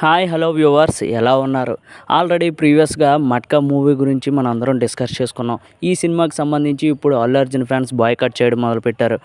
Hi hello viewers ఎలా ఉన్నారు? Already ప్రీవియస్గా మట్కా మూవీ గురించి మనం అందరం డిస్కస్ చేసుకున్నాం. ఈ సినిమాకి సంబంధించి ఇప్పుడు అల్లు అర్జున్ ఫ్యాన్స్ బాయ్కట్ చేయడం మొదలుపెట్టారు.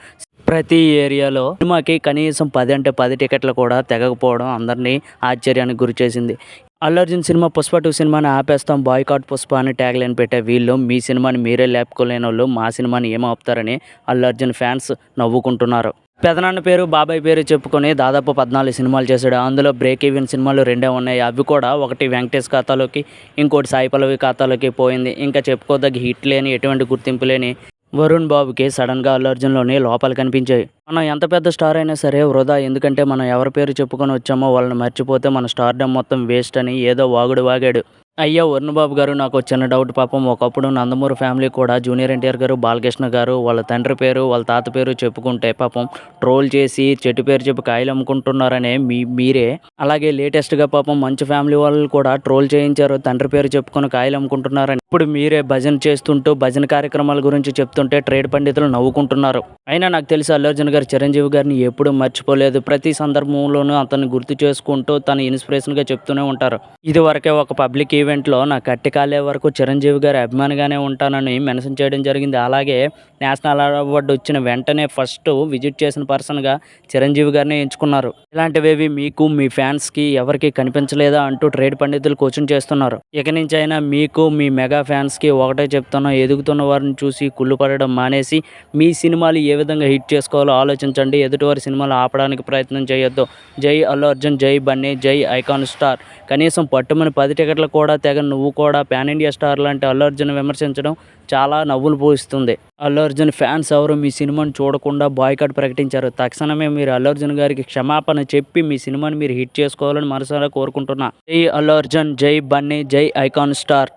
ప్రతి ఏరియాలో సినిమాకి కనీసం పది అంటే పది టికెట్లు కూడా తెగకపోవడం అందరినీ ఆశ్చర్యానికి గురి చేసింది. అల్లు అర్జున్ సినిమా పుష్ప టూ సినిమాని ఆపేస్తాం బాయ్కాట్ పుష్ప అని ట్యాగ్ లైన్ పెట్టే వీళ్ళు మీ సినిమాని మీరే లేపుకోలేని వాళ్ళు మా సినిమాని ఏం ఆపుతారని అల్లు అర్జున్ ఫ్యాన్స్ నవ్వుకుంటున్నారు. పెదనాన్న పేరు బాబాయ్ పేరు చెప్పుకొని దాదాపు పద్నాలుగు సినిమాలు చేశాడు. అందులో బ్రేక్ ఈవెన్ సినిమాలు రెండే ఉన్నాయి. అవి కూడా ఒకటి వెంకటేష్ ఖాతాలోకి ఇంకోటి సాయి పల్లవి ఖాతాలోకి పోయింది. ఇంకా చెప్పుకోదగ్గ హిట్ లేని ఎటువంటి గుర్తింపు లేని వరుణ్ బాబుకి సడన్గా అల్లు అర్జున్లోని లోపాలు కనిపించాయి. మనం ఎంత పెద్ద స్టార్ అయినా సరే వృధా. ఎందుకంటే మనం ఎవరి పేరు చెప్పుకొని వచ్చామో వాళ్ళని మర్చిపోతే మన స్టార్డమ్ మొత్తం వేస్ట్ అని ఏదో వాగుడు వాగాడు. అయ్యా వరుణబాబు గారు నాకు చిన్న డౌట్ పాపం. ఒకప్పుడు నందమూరి ఫ్యామిలీ కూడా జూనియర్ ఎన్టీఆర్ గారు బాలకృష్ణ గారు వాళ్ళ తండ్రి పేరు వాళ్ళ తాత పేరు చెప్పుకుంటే పాపం ట్రోల్ చేసి చెట్టు పేరు చెప్పి కాయలు అమ్ముకుంటున్నారనే మీ మీరే. అలాగే లేటెస్ట్గా పాపం మంచి ఫ్యామిలీ వాళ్ళు కూడా ట్రోల్ చేయించారు తండ్రి పేరు చెప్పుకొని కాయలు అమ్ముకుంటున్నారని. ఇప్పుడు మీరే భజన చేస్తుంటూ భజన కార్యక్రమాల గురించి చెప్తుంటే ట్రేడ్ పండితులు నవ్వుకుంటున్నారు. అయినా నాకు తెలిసి అల్లు అర్జున్ గారు చిరంజీవి గారిని ఎప్పుడూ మర్చిపోలేదు. ప్రతి సందర్భంలోనూ అతన్ని గుర్తు చేసుకుంటూ తన ఇన్స్పిరేషన్గా చెప్తూనే ఉంటారు. ఇదివరకే ఒక పబ్లిక్ ఈవెంట్లో నా కట్టి కాలే వరకు చిరంజీవి గారి అభిమానిగానే ఉంటానని మెన్షన్ చేయడం జరిగింది. అలాగే నేషనల్ అవార్డు వచ్చిన వెంటనే ఫస్ట్ విజిట్ చేసిన పర్సన్గా చిరంజీవి గారిని ఎంచుకున్నారు. ఇలాంటివేవి మీకు మీ ఫ్యాన్స్కి ఎవరికి కనిపించలేదా అంటూ ట్రేడ్ పండితులు క్వశ్చన్ చేస్తున్నారు. ఇక నుంచి అయినా మీకు మీ మెగా ఫ్యాన్స్కి ఒకటే చెప్తున్నా ఎదుగుతున్న వారిని చూసి కుళ్ళు పడడం మానేసి మీ సినిమాలు ఏ విధంగా హిట్ చేసుకోవాలో ఆలోచించండి. ఎదుటివారి సినిమాలు ఆపడానికి ప్రయత్నం చేయొద్దు. జై అల్లు అర్జున్ జై బన్నీ జై ఐకాన్ స్టార్. కనీసం పట్టుమని పది టికెట్లు కూడా తెగ నువ్వు కూడా పాన్ ఇండియా స్టార్ లాంటి అల్లు అర్జున్ విమర్శించడం చాలా నవ్వులు పోయిస్తుంది. అల్లు అర్జున్ ఫ్యాన్స్ ఎవరు మీ సినిమాని చూడకుండా బాయ్కాట్ ప్రకటించారు. తక్షణమే మీరు అల్లు అర్జున్ గారికి క్షమాపణ చెప్పి మీ సినిమాని మీరు హిట్ చేసుకోవాలని మనసారా కోరుకుంటున్నా. జై అల్లు అర్జున్ జై బన్నీ జై ఐకాన్ స్టార్.